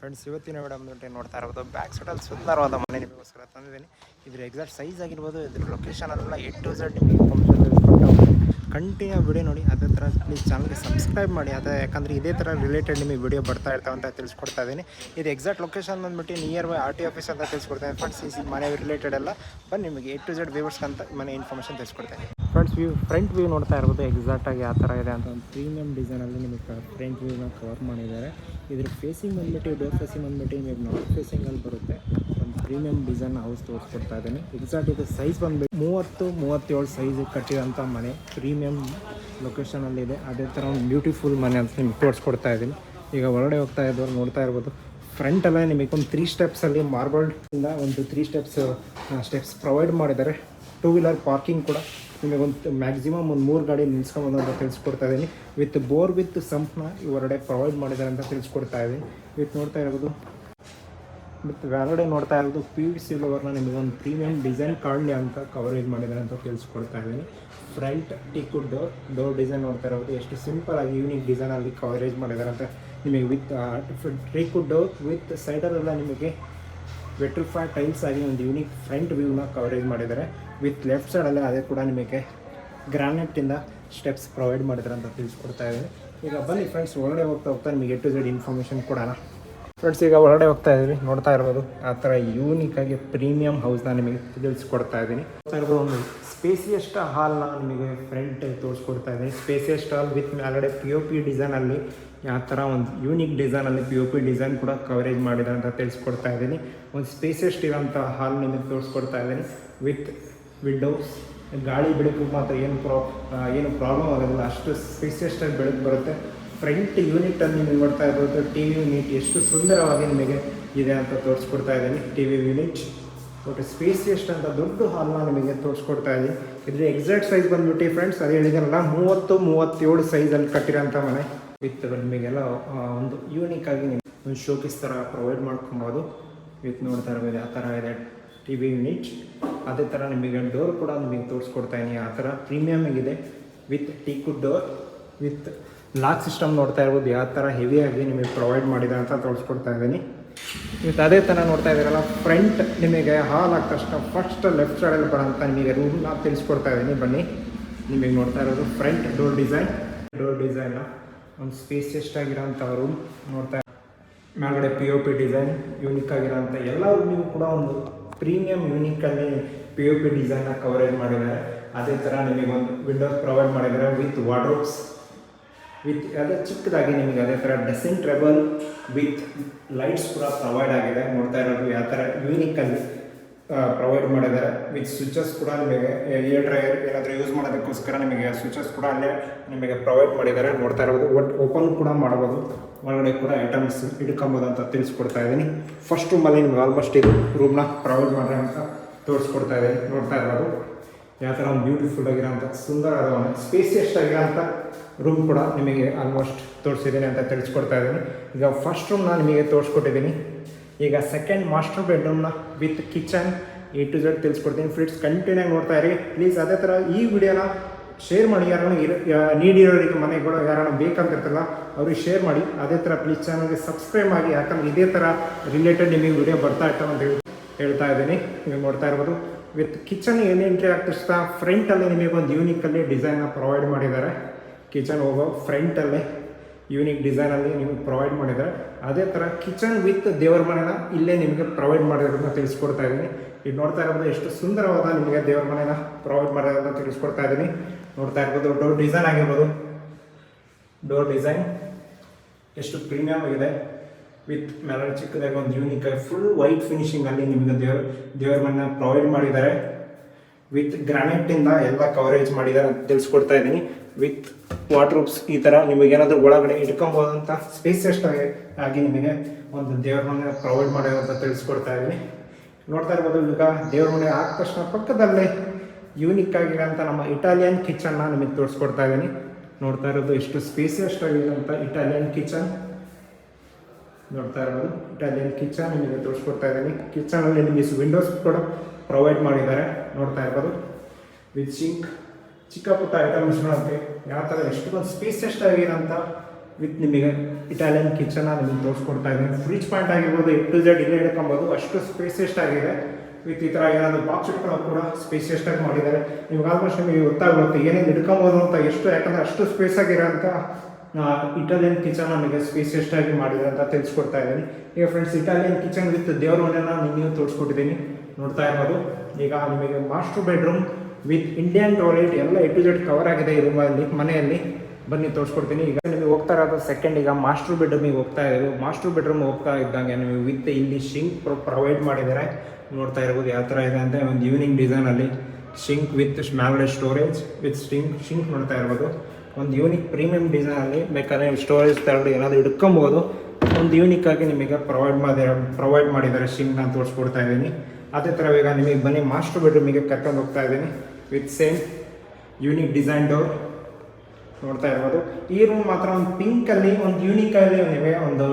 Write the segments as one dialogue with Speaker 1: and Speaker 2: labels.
Speaker 1: Friends ಇವತ್ತಿನ ಬಂದ್ಬಿಟ್ಟು ನೋಡ್ತಾ ಇರ್ಬೋದು ಬ್ಯಾಕ್ ಸೈಡಲ್ಲಿ ಸುಂದರವಾದ ಮನೆ ನಿಮಗೋಸ್ಕರ ತಂದಿದ್ದೀನಿ. ಇದ್ರ ಎಕ್ಸಾಕ್ಟ್ ಸೈಜ್ ಆಗಿರ್ಬೋದು, ಇದ್ರ ಲೊಕೇಶನ್ ಅಲ್ಲ ಎ ಟು ಝೆಡ್ ನಿಮಗೆ ಕಂಟಿನ್ಯೂ ವಿಡಿಯೋ ನೋಡಿ. ಅದೇ ಥರ ಪ್ಲೀಸ್ ಚಾನಲ್ಗೆ ಸಬ್ಸ್ಕ್ರೈಬ್ ಮಾಡಿ. ಅದೇ ಯಾಕಂದರೆ ಇದೇ ಥರ ರಿಲೇಟೆಡ್ ನಿಮಗೆ ವಿಡಿಯೋ ಬರ್ತಾ ಇರ್ತಾವೆ ಅಂತ ತಿಳಿಸ್ಕೊಡ್ತಾ ಇದ್ದೀನಿ. ಇದು ಎಕ್ಸಾಕ್ಟ್ ಲೊಕೇಶನ್ ಬಂದ್ಬಿಟ್ಟು nearby R T office ಅಂತ ತಿಳಿಸ್ಕೊಡ್ತೇನೆ ಫ್ರೆಂಡ್ಸ್ ಈ ಮನೆ ರಿಲೇಟೆಡ್ ಎಲ್ಲ ಬಂದು ನಿಮಗೆ ಎ ಟು ಝಡ್ ವ್ಯೂವರ್ಸ್ ಅಂತ ಮನೆ ಇನ್ಫಾರ್ಮೇಷನ್ ತಿಳಿಸ್ಕೊಡ್ತೇನೆ ಫ್ರೆಂಡ್ಸ್ ವ್ಯೂ ಫ್ರಂಟ್ ವ್ಯೂ ನೋಡ್ತಾ ಇರ್ಬೋದು ಎಕ್ಸಾಕ್ಟಾಗಿ ಯಾವ ಥರ ಇದೆ ಅಂತ ಒಂದು ಪ್ರೀಮಿಯಂ ಡಿಸೈನಲ್ಲಿ ನಿಮಗೆ ಫ್ರಂಟ್ ವ್ಯೂನ ಕವರ್ ಮಾಡಿದ್ದಾರೆ. ಇದ್ರ ಫೇಸಿಂಗ್ ಬಂದ್ಬಿಟ್ಟು ಡೋರ್ ಫೇಸಿಂಗ್ ಬಂದ್ಬಿಟ್ಟು ನಿಮಗೆ ನಾರ್ತ್ ಫೇಸಿಂಗಲ್ಲಿ ಬರುತ್ತೆ. ಒಂದು ಪ್ರೀಮಿಯಂ ಡಿಸೈನ್ ಹೌಸ್ ತೋರಿಸ್ಕೊಡ್ತಾ ಇದ್ದೀನಿ. ಎಕ್ಸಾಕ್ಟ್ ಇದು ಸೈಜ್ ಬಂದ್ಬಿಟ್ಟು ಮೂವತ್ತು, ಮೂವತ್ತೇಳು ಸೈಜ್ ಕಟ್ಟಿರೋಂಥ ಮನೆ. ಪ್ರೀಮಿಯಂ ಲೊಕೇಶನಲ್ಲಿದೆ ಅದೇ ಥರ ಒಂದು ಬ್ಯೂಟಿಫುಲ್ ಮನೆ ಅಂತ ನಿಮ್ಗೆ ತೋರಿಸ್ಕೊಡ್ತಾ ಇದ್ದೀನಿ. ಈಗ ಹೊರಗಡೆ ಹೋಗ್ತಾ ಇದ್ದವ್ರು ನೋಡ್ತಾ ಇರ್ಬೋದು. ಫ್ರಂಟಲ್ಲೇ ನಿಮಗೆ ಒಂದು ತ್ರೀ ಸ್ಟೆಪ್ಸಲ್ಲಿ ಮಾರ್ಬಲ್ಡಿಂದ ಒಂದು ತ್ರೀ ಸ್ಟೆಪ್ಸ್ ಸ್ಟೆಪ್ಸ್ ಪ್ರೊವೈಡ್ ಮಾಡಿದ್ದಾರೆ. ಟೂ ವೀಲರ್ ಪಾರ್ಕಿಂಗ್ ಕೂಡ. ನಿಮಗೆ ಒಂದು ಮ್ಯಾಕ್ಸಿಮಮ್ ಒಂದು ಮೂರು ಗಾಡಿ ನಿಲ್ಸ್ಕೊಬೋದು ಅಂತ ತಿಳಿಸ್ಕೊಡ್ತಾ ಇದ್ದೀನಿ ವಿತ್ ಬೋರ್ ವಿತ್ ಸಂಪ್ನ ಹೊರಗಡೆ ಪ್ರೊವೈಡ್ ಮಾಡಿದ್ದಾರೆ ಅಂತ ತಿಳಿಸ್ಕೊಡ್ತಾ ಇದ್ದೀನಿ ವಿತ್ ನೋಡ್ತಾ ಇರ್ಬೋದು ಮತ್ತು ಹೊರಗಡೆ ನೋಡ್ತಾ ಇರೋದು ಪಿ ವಿ ಸಿ ಲೋವರ್ನ ನಿಮಗೆ ಒಂದು ಪ್ರೀಮಿಯಂ ಡಿಸೈನ್ ಕಾಣಲಿ ಅಂತ ಕವರೇಜ್ ಮಾಡಿದ್ದಾರೆ ಅಂತ ತಿಳಿಸ್ಕೊಡ್ತಾ ಇದ್ದೀನಿ front teak door door design ನೋಡ್ತಾ ಇರೋದು. ಎಷ್ಟು ಸಿಂಪಲ್ ಆಗಿ ಯೂನಿಕ್ ಡಿಸೈನಲ್ಲಿ ಕವರೇಜ್ ಮಾಡಿದ್ದಾರೆ ಅಂತ ನಿಮಗೆ ವಿತ್ ಟ್ರಿಕ್ಕು ಡೋರ್ ವಿತ್ ಸೈಡಲ್ಲೆಲ್ಲ ನಿಮಗೆ ವೆಟ್ರಿಫೈ ಟೈಲ್ಸ್ ಆಗಿ ಒಂದು ಯೂನಿಕ್ ಫ್ರಂಟ್ ವ್ಯೂನ ಕವರೇಜ್ ಮಾಡಿದ್ದಾರೆ. ವಿತ್ ಲೆಫ್ಟ್ ಸೈಡಲ್ಲೇ ಅದೇ ಕೂಡ ನಿಮಗೆ ಗ್ರಾನೈಟಿಂದ ಸ್ಟೆಪ್ಸ್ ಪ್ರೊವೈಡ್ ಮಾಡಿದ್ರೆ ಅಂತ ತಿಳಿಸ್ಕೊಡ್ತಾ ಇದ್ದೀನಿ. ಈಗ ಬನ್ನಿ ಫ್ರೆಂಡ್ಸ್ ಒಳಗಡೆ ಹೋಗ್ತಾ ಹೋಗ್ತಾ ನಿಮಗೆ ಎ ಟು ಝೆಡ್ ಇನ್ಫಾರ್ಮೇಷನ್ ಕೊಡೋಣ. ಫ್ರೆಂಡ್ಸ್ ಈಗ ಒಳಗಡೆ ಹೋಗ್ತಾ ಇದ್ದೀವಿ. ನೋಡ್ತಾ ಇರ್ಬೋದು, ಆ ಥರ ಯೂನಿಕ್ ಆಗಿ ಪ್ರೀಮಿಯಂ ಹೌಸ್ನ ನಿಮಗೆ ತಿಳಿಸ್ಕೊಡ್ತಾ ಇದ್ದೀನಿ. ಒಂದು ಸ್ಪೇಸಿಯಸ್ಟ್ ಹಾಲ್ನ ನಿಮಗೆ ಫ್ರಂಟ್ ತೋರಿಸ್ಕೊಡ್ತಾ ಇದ್ದೀನಿ. ಸ್ಪೇಸಿಯಸ್ಟ್ ಹಾಲ್ ವಿತ್ ಮೇಲ್ಗಡೆ ಪಿ ಓ ಪಿ ಡಿಸೈನಲ್ಲಿ ಯಾವ ಥರ ಒಂದು ಯೂನಿಕ್ ಡಿಸೈನಲ್ಲಿ ಪಿ ಓ ಪಿ ಡಿಸೈನ್ ಕೂಡ ಕವರೇಜ್ ಮಾಡಿದೆ ಅಂತ ತಿಳಿಸ್ಕೊಡ್ತಾ ಇದ್ದೀನಿ. ಒಂದು ಸ್ಪೇಸಿಯಸ್ಟ್ ಇರೋಂಥ ಹಾಲ್ ನಿಮಗೆ ತೋರಿಸ್ಕೊಡ್ತಾ ಇದ್ದೀನಿ. ವಿತ್ ವಿಂಡೋಸ್ ಗಾಳಿ ಬೆಳಕು ಮಾತ್ರ ಏನು ಪ್ರಾ ಏನು ಪ್ರಾಬ್ಲಮ್ ಆಗೋದಿಲ್ಲ. ಅಷ್ಟು ಸ್ಪೇಸಿಯಸ್ಟಾಗಿ ಬೆಳಕು ಬರುತ್ತೆ. ಫ್ರಂಟ್ ಯೂನಿಟಲ್ಲಿ ನಿಮಗೆ ನೋಡ್ತಾ ಇರ್ಬೋದು ಟಿ ವಿ ಯೂನಿಟ್ ಎಷ್ಟು ಸುಂದರವಾಗಿ ನಿಮಗೆ ಇದೆ ಅಂತ ತೋರಿಸ್ಕೊಡ್ತಾ ಇದ್ದೀನಿ. ಟಿ ವಿ ಯೂನಿಟ್ ಒಟ್ಟು ಸ್ಪೇಸಿಯಸ್ಟ್ ಅಂತ ದೊಡ್ಡ ಹಾಲ್ನ ನಿಮಗೆ ತೋರಿಸ್ಕೊಡ್ತಾ ಇದ್ದೀನಿ. ಇದ್ರ ಎಕ್ಸಾಕ್ಟ್ ಸೈಜ್ ಬಂದ್ಬಿಟ್ಟು ಫ್ರೆಂಡ್ಸ್ ಅದೇ ಹೇಳಿದಾರಲ್ಲ ಮೂವತ್ತು, ಮೂವತ್ತೇಳು ಸೈಜಲ್ಲಿ ಕಟ್ಟಿರೋಂಥ ಮನೆ. ವಿತ್ ನಿಮಗೆಲ್ಲ ಒಂದು ಯೂನಿಕ್ ಆಗಿ ನೀವು ಒಂದು ಶೋಕೇಸ್ ಥರ ಪ್ರೊವೈಡ್ ಮಾಡ್ಕೊಬೋದು. ವಿತ್ ನೋಡ್ತಾ ಇರ್ಬೋದು, ಆ ಥರ ಇದೆ. T V unit. ಅದೇ ಥರ ನಿಮಗೆ ಡೋರ್ ಕೂಡ ನಿಮಗೆ ತೋರಿಸ್ಕೊಡ್ತಾಯಿನಿ ಆ ಥರ ಪ್ರೀಮಿಯಮ್ ಆಗಿದೆ. With teak door, with lock system ನೋಡ್ತಾ ಇರ್ಬೋದು. ಯಾವ ಥರ ಹೆವಿಯಾಗಿ ನಿಮಗೆ ಪ್ರೊವೈಡ್ ಮಾಡಿದೆ ಅಂತ ತೋರಿಸ್ಕೊಡ್ತಾ ಇದ್ದೀನಿ ಇವತ್ತು ಅದೇ ಥರ ನೋಡ್ತಾ ಇದ್ದೀರಲ್ಲ, ಫ್ರಂಟ್ ನಿಮಗೆ ಹಾಲ್ ಆದ ತಕ್ಷಣ ಫಸ್ಟ್ ಲೆಫ್ಟ್ ಸೈಡಲ್ಲಿ ಬರೋಂಥ ನಿಮಗೆ ರೂಮ್ನ ತಿಳಿಸ್ಕೊಡ್ತಾ ಇದ್ದೀನಿ ಬನ್ನಿ. ನಿಮಗೆ ನೋಡ್ತಾ ಇರೋದು front door design. Door design ಒಂದು ಸ್ಪೇಸಿಯಸ್ಟ್ ಆಗಿರೋಂಥ ರೂಮ್ ನೋಡ್ತಾ ಮೇಲ್ಗಡೆ P O P design unique ಆಗಿರೋಂಥ ಎಲ್ಲ ರೂಮಿಗೂ ಕೂಡ ಒಂದು premium uniquely P U P ಡಿಸೈನ್ನ coverage ಮಾಡಿದ್ದಾರೆ ಅದೇ ಥರ ಒಂದು ವಿಂಡೋಸ್ ಪ್ರೊವೈಡ್ ಮಾಡಿದ್ದಾರೆ ವಿತ್ ವಾರ್ಡ್ರೋಬ್ಸ್ ವಿತ್ ಅದೇ ಚಿಕ್ಕದಾಗಿ ನಿಮಗೆ ಅದೇ ಥರ ಡ್ರೆಸ್ಸಿಂಗ್ ಟ್ರೆಬಲ್ ವಿತ್ ಲೈಟ್ಸ್ ಕೂಡ ಪ್ರೊವೈಡ್ ಆಗಿದೆ. ನೋಡ್ತಾ ಇರೋದು ಯಾವ ಥರ ಯೂನಿಕಲ್ಲಿ ಪ್ರೊವೈಡ್ ಮಾಡಿದ್ದಾರೆ ವಿತ್ ಸ್ವಿಚಸ್ ಕೂಡ ನಿಮಗೆ ಏರ್ ಡ್ರೈಯರ್ ಏನಾದರೂ ಯೂಸ್ ಮಾಡೋದಕ್ಕೋಸ್ಕರ ನಿಮಗೆ ಸ್ವಿಚಸ್ ಕೂಡ ಅಲ್ಲೇ ನಿಮಗೆ ಪ್ರೊವೈಡ್ ಮಾಡಿದ್ದಾರೆ. ನೋಡ್ತಾ ಇರ್ಬೋದು. ಒಟ್ಟು ಓಪನ್ ಕೂಡ ಮಾಡ್ಬೋದು ಒಳಗಡೆ ಕೂಡ ಐಟಮ್ಸ್ ಇಟ್ಕೊಬೋದು ಅಂತ ತಿಳಿಸ್ಕೊಡ್ತಾ ಇದ್ದೀನಿ. ಫಸ್ಟ್ ರೂಮಲ್ಲಿ ನಿಮ್ಗೆ ಆಲ್ಮೋಸ್ಟ್ ಇದು ರೂಮ್ನ ಪ್ರೊವೈಡ್ ಮಾಡ್ರೆ ಅಂತ ತೋರಿಸ್ಕೊಡ್ತಾ ಇದ್ದೀನಿ. ನೋಡ್ತಾ ಇರ್ಬೋದು. ಯಾವ ಥರ ಒಂದು ಬ್ಯೂಟಿಫುಲ್ ಆಗಿರೋಂಥ ಸುಂದರವಾದ ಒಂದು ಸ್ಪೇಸಿಯಸ್ಟ್ ಆಗಿರೋಂಥ ರೂಮ್ ಕೂಡ ನಿಮಗೆ ಆಲ್ಮೋಸ್ಟ್ ತೋರಿಸಿದ್ದೀನಿ ಅಂತ ತಿಳಿಸ್ಕೊಡ್ತಾ ಇದ್ದೀನಿ. ಈಗ ಫಸ್ಟ್ ರೂಮ್ನ ನಿಮಗೆ ತೋರಿಸ್ಕೊಟ್ಟಿದ್ದೀನಿ. ಈಗ second master ಬೆಡ್ರೂಮ್ನ with kitchen A to Z ತಿಳಿಸ್ಕೊಡ್ತೀನಿ. ಫ್ರಿಡ್ಸ್ ಕಂಟಿನ್ಯೂ ಆಗಿ ನೋಡ್ತಾ ಇರಿ. ಪ್ಲೀಸ್ ಅದೇ ಥರ ಈ ವಿಡಿಯೋನ ಶೇರ್ ಮಾಡಿ. ಯಾರನ್ನ ಇರ, ಯಾ- ನೀಡಿರೋರಿಗೆ, ಮನೆಗಳು ಯಾರನ್ನ ಬೇಕಂತಿರ್ತಲ್ಲ, ಅವ್ರಿಗೆ ಶೇರ್ ಮಾಡಿ. ಅದೇ ಥರ ಪ್ಲೀಸ್ ಚಾನಲ್ಗೆ ಸಬ್ಸ್ಕ್ರೈಬ್ ಆಗಿ. ಯಾಕಂದ್ರೆ ಇದೇ ಥರ ರಿಲೇಟೆಡ್ ನಿಮಗೆ ವಿಡಿಯೋ ಬರ್ತಾ ಇರ್ತಾವೆ ಅಂತ ಹೇಳಿ, ಹೇಳ್ತಾ ಇದ್ದೀನಿ. ನೀವು ನೋಡ್ತಾ ಇರ್ಬೋದು. ವಿತ್ ಕಿಚನ್ ಏನು ಎಂಟ್ರಿ ಆಗ್ತಿರ್ತಾ ಫ್ರಂಟಲ್ಲಿ ನಿಮಗೆ ಒಂದು ಯೂನಿಕಲ್ಲಿ ಡಿಸೈನ್ನ ಪ್ರೊವೈಡ್ ಮಾಡಿದ್ದಾರೆ. ಕಿಚನ್ ಹೋಗೋ ಫ್ರಂಟಲ್ಲೇ ಯೂನಿಕ್ ಡಿಸೈನಲ್ಲಿ ನಿಮಗೆ ಪ್ರೊವೈಡ್ ಮಾಡಿದ್ದಾರೆ. ಅದೇ ಥರ ಕಿಚನ್ ವಿತ್ ದೇವರ ಮನೆನ ಇಲ್ಲೇ ನಿಮಗೆ ಪ್ರೊವೈಡ್ ಮಾಡಿರೋದನ್ನ ತಿಳಿಸ್ಕೊಡ್ತಾ ಇದ್ದೀನಿ ಇದು ನೋಡ್ತಾ ಇರೋದು ಎಷ್ಟು ಸುಂದರವಾದ ನಿಮಗೆ ದೇವರ ಮನೆನ ಪ್ರೊವೈಡ್ ಮಾಡಿರೋದನ್ನ ತಿಳಿಸ್ಕೊಡ್ತಾ ಇದ್ದೀನಿ ನೋಡ್ತಾ ಇರ್ಬೋದು ಡೋರ್ ಡಿಸೈನ್ ಆಗಿರ್ಬೋದು. ಡೋರ್ ಡಿಸೈನ್ ಎಷ್ಟು ಪ್ರೀಮಿಯಮ್ ಆಗಿದೆ. ವಿತ್ ಮೆಲರ್ ಚಿಕ್ಕದಾಗಿ ಒಂದು ಯೂನಿಕ್ ಫುಲ್ ವೈಟ್ ಫಿನಿಶಿಂಗಲ್ಲಿ ನಿಮಗೆ ದೇವರ ದೇವರ ಮನೆನ ಪ್ರೊವೈಡ್ ಮಾಡಿದ್ದಾರೆ. ವಿತ್ ಗ್ರಾನೈಟಿಂದ ಎಲ್ಲ ಕವರೇಜ್ ಮಾಡಿದ್ದಾರೆ ಅಂತ ತಿಳಿಸ್ಕೊಡ್ತಾ ಇದ್ದೀನಿ ವಿತ್ ವಾಟ್ರೂಪ್ಸ್ ಈ ಥರ ನಿಮಗೆ ಏನಾದರೂ ಒಳಗಡೆ ಇಟ್ಕೊಬೋದಂತ ಸ್ಪೇಸ್ ಎಷ್ಟಾಗಿ ಆಗಿ ನಿಮಗೆ ಒಂದು ದೇವ್ರ ಮನೆ ಪ್ರೊವೈಡ್ ಮಾಡಿರೋ ಅಂತ ತಿಳಿಸ್ಕೊಡ್ತಾ ಇದ್ದೀನಿ. ನೋಡ್ತಾ ಇರ್ಬೋದು ಈಗ ದೇವ್ರ ಮನೆ ಆದ ತಕ್ಷಣ ಪಕ್ಕದಲ್ಲೇ ಯೂನಿಕ್ ಆಗಿರೋಂಥ ನಮ್ಮ ಇಟಾಲಿಯನ್ ಕಿಚನ್ನ ನಿಮಗೆ ತೋರಿಸ್ಕೊಡ್ತಾ ಇದ್ದೀನಿ. ನೋಡ್ತಾ ಇರೋದು ಎಷ್ಟು ಸ್ಪೇಸ್ ಆಗಿರೋಂಥ ಇಟಾಲಿಯನ್ ಕಿಚನ್ ನೋಡ್ತಾ ಇರೋದು ಇಟಾಲಿಯನ್ ಕಿಚನ್ ನಿಮಗೆ ತೋರಿಸ್ಕೊಡ್ತಾ ಇದ್ದೀನಿ. ಕಿಚನಲ್ಲಿ ನಿಮಗೆ ವಿಂಡೋಸ್ ಕೂಡ ಪ್ರೊವೈಡ್ ಮಾಡಿದ್ದಾರೆ. ನೋಡ್ತಾ ಇರ್ಬೋದು. ವಿತ್ ಸಿಂಕ್ ಚಿಕ್ಕ ಪುಟ್ಟ ಐಟಮ್ಸ್ ನೋಡೋಕ್ಕೆ ಯಾವ ಥರ ಎಷ್ಟೊಂದು ಸ್ಪೇಸಿಯಸ್ಟ್ ಆಗಿರೋಂಥ ವಿತ್ ನಿಮಗೆ ಇಟಾಲಿಯನ್ ಕಿಚನ ನಿಮಗೆ ತೋರಿಸ್ಕೊಡ್ತಾ ಇದ್ದೀನಿ. ಫ್ರಿಜ್ ಪಾಯಿಂಟ್ ಆಗಿರ್ಬೋದು ಎಟ್ ಟು ಝೆಡ್ ಇಲ್ಲೇ ಹಿಡ್ಕೊಬೋದು. ಅಷ್ಟು ಸ್ಪೇಸಿಯಸ್ಟ್ ಆಗಿದೆ? ವಿತ್ ಈ ಥರ ಏನಾದರೂ ಬಾಕ್ಸ್ ಇಟ್ಕೊಳ್ಳೋಕೆ ಕೂಡ ಸ್ಪೇಸ್ ಆಗಿ ಮಾಡಿದ್ದಾರೆ. ನಿಮ್ಗೆ ಆಲ್ಮೋಸ್ಟ್ ನಿಮಗೆ ಗೊತ್ತಾಗುತ್ತೆ ಏನೇನು ಹಿಡ್ಕೊಬೋದು ಅಂತ, ಎಷ್ಟು ಯಾಕಂದರೆ ಅಷ್ಟು ಸ್ಪೇಸ್ ಆಗಿರೋಂಥ ಇಟಾಲಿಯನ್ ಕಿಚನ್ ನಮಗೆ ಸ್ಪೇಸಿಯಸ್ಟಾಗಿ ಮಾಡಿದೆ ಅಂತ ತಿಳಿಸ್ಕೊಡ್ತಾ ಇದ್ದೀನಿ. ಈಗ ಫ್ರೆಂಡ್ಸ್ ಇಟಾಲಿಯನ್ ಕಿಚನ್ ವಿತ್ ದೇವ್ರ ಮನೆಯನ್ನು ನೀವು ತೋರಿಸ್ಕೊಟ್ಟಿದ್ದೀನಿ. ನೋಡ್ತಾ ಇರ್ಬೋದು. ಈಗ ನಿಮಗೆ master bedroom with Indian toilet ಎಲ್ಲ ಎ ಟು ಜೆಡ್ ಕವರ್ ಆಗಿದೆ ಈ ರೂಮಲ್ಲಿ, ಮನೆಯಲ್ಲಿ. ಬನ್ನಿ, ತೋರಿಸ್ಕೊಡ್ತೀನಿ. ಈಗ ನಿಮಗೆ ಹೋಗ್ತಾ ಇರೋದು ಸೆಕೆಂಡ್ ಈಗ ಮಾಸ್ಟರ್ ಬೆಡ್ರೂಮಿಗೆ ಹೋಗ್ತಾ ಇರೋದು. ಮಾಸ್ಟರ್ ಬೆಡ್ರೂಮ್ ಹೋಗ್ತಾ ಇದ್ದಂಗೆ ನಿಮಗೆ ವಿತ್ ಇಲ್ಲಿ ಶಿಂಕ್ ಪ್ರೊವೈಡ್ ಮಾಡಿದ್ದಾರೆ ನೋಡ್ತಾ ಇರ್ಬೋದು ಯಾವ ಥರ ಇದೆ ಅಂತ. ಒಂದು ಈವ್ನಿಂಗ್ ಡಿಸೈನಲ್ಲಿ ಶಿಂಕ್ ವಿತ್ ಮ್ಯಾಲ್ಗಡೆ ಸ್ಟೋರೇಜ್ ವಿತ್ ಶಿಂಕ್ ಶಿಂಕ್ ನೋಡ್ತಾ ಇರ್ಬೋದು. ಒಂದು ಯೂನಿಕ್ ಪ್ರೀಮಿಯಂ ಡಿಸೈನಲ್ಲಿ ಬೇಕಾದ್ರೆ ಸ್ಟೋರೇಜ್ ತಗೊಂಡು ಏನಾದರೂ ಹಿಡ್ಕೊಬೋದು ಒಂದು ಯೂನಿಕ್ ಆಗಿ ನಿಮಗೆ ಪ್ರೊವೈಡ್ ಮಾಡಿ ಪ್ರೊವೈಡ್ ಮಾಡಿದ್ದಾರೆ ಶಿಂಕ್ ನಾನು ತೋರಿಸ್ಕೊಡ್ತಾ ಇದ್ದೀನಿ. ಅದೇ ಥರ ಈಗ ನಿಮಗೆ ಬನ್ನಿ ಮಾಸ್ಟರ್ ಬೆಡ್ರೂಮಿಗೆ ಕರ್ಕೊಂಡು ಹೋಗ್ತಾ ಇದ್ದೀನಿ with same unique design door ನೋಡ್ತಾ ಇರ್ಬೋದು. ಈ ರೂಮ್ ಮಾತ್ರ ಒಂದು ಪಿಂಕಲ್ಲಿ ಒಂದು ಯೂನಿಕಲ್ಲಿ ನಿಮಗೆ ಒಂದು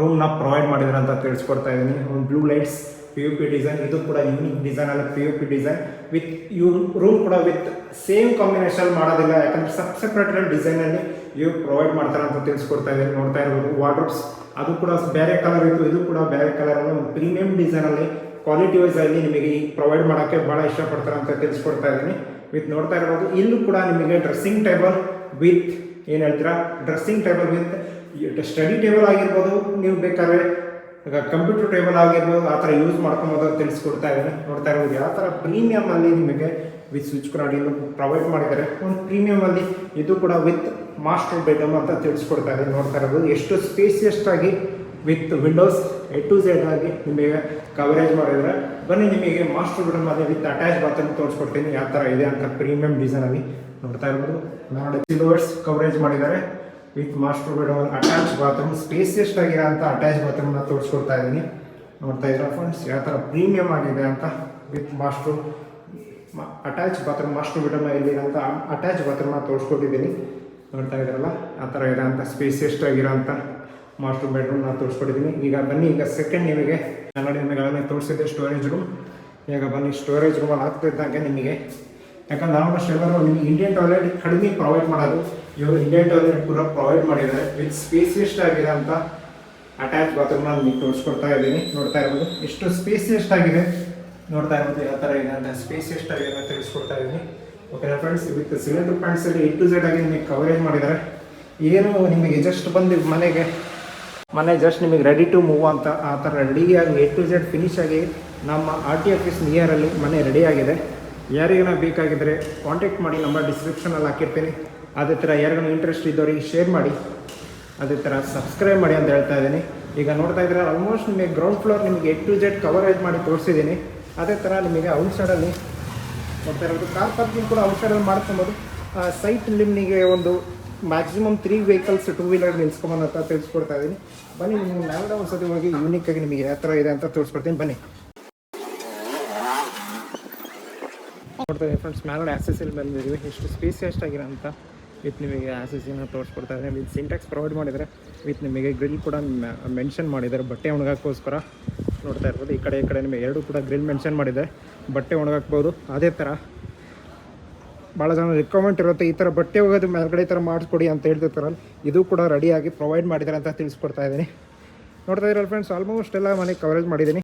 Speaker 1: ರೂಮ್ನ ಪ್ರೊವೈಡ್ ಮಾಡಿದ್ರೆ ಅಂತ ತಿಳಿಸ್ಕೊಡ್ತಾ ಇದ್ದೀನಿ. ಒಂದು blue lights P U P design ಇದು ಕೂಡ unique ಡಿಸೈನಲ್ಲಿ P U P design with you room ಕೂಡ ವಿತ್ ಸೇಮ್ ಕಾಂಬಿನೇಷನ್ ಮಾಡೋದಿಲ್ಲ. ಯಾಕಂದರೆ ಸಬ್ ಸಪ್ರೇಟೆಡ್ ಡಿಸೈನಲ್ಲಿ ಇವು ಪ್ರೊವೈಡ್ ಮಾಡ್ತಾರೆ ಅಂತ ತಿಳಿಸ್ಕೊಡ್ತಾ ಇದ್ದೀನಿ. ನೋಡ್ತಾ ಇರ್ಬೋದು ವಾರ್ಡ್ರೋಬ್ಸ್ ಅದು ಕೂಡ ಬೇರೆ ಕಲರ್ ಇತ್ತು. ಇದು ಕೂಡ ಬೇರೆ ಕಲರಲ್ಲಿ ಒಂದು ಪ್ರೀಮಿಯಂ ಡಿಸೈನಲ್ಲಿ ಕ್ವಾಲಿಟಿ ವೈಸ್ ಅಲ್ಲಿ ನಿಮಗೆ ಈ ಪ್ರೊವೈಡ್ ಮಾಡೋಕ್ಕೆ ಭಾಳ ಇಷ್ಟಪಡ್ತಾರೆ ಅಂತ ತಿಳಿಸ್ಕೊಡ್ತಾ ಇದ್ದೀನಿ. ವಿತ್ ನೋಡ್ತಾ ಇರ್ಬೋದು ಇಲ್ಲೂ ಕೂಡ ನಿಮಗೆ ಡ್ರೆಸ್ಸಿಂಗ್ ಟೇಬಲ್ ವಿತ್ ಏನು ಹೇಳ್ತೀರಾ? Dressing table with study table ಆಗಿರ್ಬೋದು, ನೀವು ಬೇಕಾದ್ರೆ, ಈಗ ಕಂಪ್ಯೂಟರ್ ಟೇಬಲ್ ಆಗಿರ್ಬೋದು, ಆ ಥರ ಯೂಸ್ ಮಾಡ್ಕೊಬೋದು ತಿಳಿಸ್ಕೊಡ್ತಾ ಇದ್ದೀನಿ. ನೋಡ್ತಾ ಇರ್ಬೋದು ಯಾವ ಥರ ಪ್ರೀಮಿಯಮ್ ಅಲ್ಲಿ ನಿಮಗೆ ವಿತ್ ಸ್ವಿಚ್ ಕ್ರಾಡಿಯನ್ನು ಪ್ರೊವೈಡ್ ಮಾಡಿದ್ದಾರೆ. ಒಂದು ಪ್ರೀಮಿಯಮ್ ಅಲ್ಲಿ ಇದು ಕೂಡ ವಿತ್ ಮಾಸ್ಟರ್ ಬೆಡ್ರೂಮ್ ಅಂತ ತಿಳಿಸ್ಕೊಡ್ತಾ ಇದ್ದೀನಿ. ನೋಡ್ತಾ ಇರ್ಬೋದು ಎಷ್ಟು ಸ್ಪೇಸಿಯಸ್ಟ್ ಆಗಿ with windows A to Z ಆಗಿ ನಿಮಗೆ ಕವರೇಜ್ ಮಾಡಿದರೆ ಬನ್ನಿ ನಿಮಗೆ ಮಾಸ್ಟರ್ ಬೆಡ್ರೂಮ್ ಅದೇ ವಿತ್ ಅಟ್ಯಾಚ್ ಬಾತ್ರೂಮ್ ತೋರಿಸ್ಕೊಡ್ತೀನಿ, ಯಾವ ಥರ ಇದೆ ಅಂತ ಪ್ರೀಮಿಯಂ ಆಗಿ ನೋಡ್ತಾ ಇರ್ಬೋದು. ನೋಡಿ ಸಿಲೋವರ್ಸ್ ಕವರೇಜ್ ಮಾಡಿದ್ದಾರೆ. With master bedroom attach bathroom spacious ಆಗಿರೋ ಅಟ್ಯಾಚ್ ಬಾತ್ರೂಮ್ನ ತೋರಿಸ್ಕೊಡ್ತಾ ಇದ್ದೀನಿ. ನೋಡ್ತಾ ಇದ್ದೀರಾ ಫ್ರೆಂಡ್ಸ್ ಯಾವ ಥರ ಪ್ರೀಮಿಯಂ ಆಗಿದೆ ಅಂತ with master attach bathroom master bedroom ಇಲ್ಲಿರೋಂಥ attach ಬಾತ್ರೂಮ್ನ ತೋರಿಸ್ಕೊಟ್ಟಿದ್ದೀನಿ. ನೋಡ್ತಾ ಇದ್ರಲ್ಲ ಆ ಥರ ಇರೋ ಅಂತ ಸ್ಪೇಸಿಯಸ್ಟ್ ಆಗಿರೋಂಥ ಮಾಸ್ಟರ್ ನಾನು ತೋರಿಸ್ಕೊಟ್ಟಿದ್ದೀನಿ. ಈಗ ಬನ್ನಿ, ಈಗ ಸೆಕೆಂಡ್ ನಿಮಗೆ ನಾನು ನಿಮಗೆ ತೋರಿಸಿದ್ದೆ ಸ್ಟೋರೇಜ್ ರೂಮ್ ಈಗ ಬನ್ನಿ ಸ್ಟೋರೇಜ್ ರೂಮಲ್ಲಿ ಆಗ್ತಿದ್ದಂಗೆ ನಿಮಗೆ. ಯಾಕಂದ್ರೆ ಆಲ್ಮೋಸ್ಟ್ ಎಲ್ಲರೂ ನಿಮಗೆ ಇಂಡಿಯನ್ ಟಾಯ್ಲೆಟ್ ಕಡಿಮೆ ಪ್ರೊವೈಡ್ ಮಾಡೋದು. ಇವರು ಇಂಡಿಯನ್ ಟಾಯ್ಲೆಟ್ ಪೂರ ಪ್ರೊವೈಡ್ ಮಾಡಿದ್ದಾರೆ. ವಿತ್ ಸ್ಪೇಸಿಯಸ್ಟ್ ಅಂತ ಅಟ್ಯಾಚ್ ಬಾತ್ರೂಮ್ನ ನಿಮಗೆ ತೋರಿಸ್ಕೊಡ್ತಾ ಇದ್ದೀನಿ. ನೋಡ್ತಾ ಇರ್ಬೋದು. ಎಷ್ಟು ಸ್ಪೇಸಿಯಸ್ಟ್ ಆಗಿದೆ. ನೋಡ್ತಾ ಇರ್ಬೋದು ಯಾವ ಥರ ಇದೆ ಅಂತ ಸ್ಪೇಸಿಯಸ್ಟ್ ಆಗಿದೆ ಅಂತ ತಿಳಿಸ್ಕೊಡ್ತಾ ಇದ್ದೀನಿ. ಓಕೆ ಫ್ರೆಂಡ್ಸ್ ವಿತ್ ಸಿಲಿಂಡರ್ ಪ್ಯಾಂಟ್ಸಲ್ಲಿ ಎ ಟು ಝೆಡ್ ಆಗಿ ನಿಮಗೆ ಕವರೇಜ್ ಮಾಡಿದ್ದಾರೆ. ಏನು ನಿಮಗೆ ಜಸ್ಟ್ ಬಂದು ಮನೆಗೆ ಮನೆ ಜಸ್ಟ್ ನಿಮಗೆ ರೆಡಿ ಟು ಮೂವ್ ಅಂತ ಆ ಥರ ರೆಡಿಯಾಗಿ ಎ ಟು ಝೆಡ್ ಫಿನಿಶ್ ಆಗಿ ನಮ್ಮ ಆರ್ ಟಿ ಆಫೀಸ್ ನಿಯರಲ್ಲಿ ಮನೆ ರೆಡಿಯಾಗಿದೆ ಯಾರಿಗಾನ ಬೇಕಾಗಿದ್ದರೆ ಕಾಂಟ್ಯಾಕ್ಟ್ ಮಾಡಿ ನಂಬರ್ ಡಿಸ್ಕ್ರಿಪ್ಷನಲ್ಲಿ ಹಾಕಿರ್ತೀನಿ. ಅದೇ ಥರ ಯಾರಿಗೂ ಇಂಟ್ರೆಸ್ಟ್ ಇದ್ದವರಿಗೆ ಶೇರ್ ಮಾಡಿ. ಅದೇ ಥರ ಸಬ್ಸ್ಕ್ರೈಬ್ ಮಾಡಿ ಅಂತ ಹೇಳ್ತಾ ಇದ್ದೀನಿ. ಈಗ ನೋಡ್ತಾ ಇದ್ರೆ ಆಲ್ಮೋಸ್ಟ್ ನಿಮಗೆ ಗ್ರೌಂಡ್ ಫ್ಲೋರ್ ನಿಮಗೆ ಎ ಟು ಜೆಡ್ ಕವರೇಜ್ ಮಾಡಿ ತೋರಿಸಿದ್ದೀನಿ. ಅದೇ ಥರ ನಿಮಗೆ ಔಟ್ಸೈಡಲ್ಲಿ ನೋಡ್ತಾ ಕಾರ್ ಪಾರ್ಕಿಂಗ್ ಕೂಡ ಔಟ್ಸೈಡಲ್ಲಿ ಮಾಡ್ಕೊಬೋದು. ಸೈಟ್ ನಿಮಗೆ ಒಂದು maximum three vehicles two wheeler ನಿಲ್ಸ್ಕೊಂಬನ್ ಅಂತ ತಿಳಿಸ್ಕೊಡ್ತಾ ಇದ್ದೀನಿ ಬನ್ನಿ ನಿಮ್ಗೆ ನಾವೆಲ್ಲ ಒಂದ್ಸತಿ ಹೋಗಿ ಯೂನಿಕ್ ಆಗಿ ನಿಮಗೆ ಯಾವ ಥರ ಇದೆ ಅಂತ ತೋರಿಸ್ಕೊಡ್ತೀನಿ. ಬನ್ನಿ. ನೋಡ್ತಾ ಫ್ರೆಂಡ್ಸ್ ಮ್ಯಾಲ್ಡ ಆ್ಯಸೆಸಲ್ಲಿ ಬಂದಿದ್ದೀವಿ. ಎಷ್ಟು ಸ್ಪೇಸಿಯಸ್ಟ್ ಅಂತ ವಿತ್ ನಿಮಗೆ ಆ್ಯಸೆಸಿನ ತೋರಿಸ್ಕೊಡ್ತಾ ಇದ್ದೀನಿ ವಿತ್ ಸಿಂಟ್ಯಾಕ್ಸ್ ಪ್ರೊವೈಡ್ ಮಾಡಿದರೆ ವಿತ್ ನಿಮಗೆ ಗ್ರಿಲ್ ಕೂಡ ಮೆನ್ಷನ್ ಮಾಡಿದ್ದಾರೆ. ಬಟ್ಟೆ ಒಣಗಾಕೋಸ್ಕರ ನೋಡ್ತಾ ಇರ್ಬೋದು. ಈ ಕಡೆ ಈ ಕಡೆ ನಿಮಗೆ ಎರಡು ಕೂಡ ಗ್ರಿಲ್ ಮೆನ್ಷನ್ ಮಾಡಿದೆ ಬಟ್ಟೆ ಒಣಗಾಕ್ಬೋದು. ಅದೇ ಥರ ಭಾಳ ಜನ ರಿಕ್ವೈರ್ಮೆಂಟ್ ಇರುತ್ತೆ, ಈ ಥರ ಬಟ್ಟೆ ಹೋಗೋದು ಮೇಲ್ಗಡೆ ಈ ಥರ ಮಾಡಿಸ್ಕೊಡಿ ಅಂತ ಹೇಳ್ತಿರ್ತಾರಲ್ಲ, ಇದು ಕೂಡ ರೆಡಿಯಾಗಿ ಪ್ರೊವೈಡ್ ಮಾಡಿದ್ದಾರೆ ಅಂತ ತಿಳಿಸ್ಕೊಡ್ತಾ ಇದ್ದೀನಿ. ನೋಡ್ತಾ ಇದ್ದೀರಲ್ಲ ಫ್ರೆಂಡ್ಸ್ ಆಲ್ಮೋಸ್ಟ್ ಎಲ್ಲ ಮನೆಗೆ ಕವರೇಜ್ ಮಾಡಿದ್ದೀನಿ.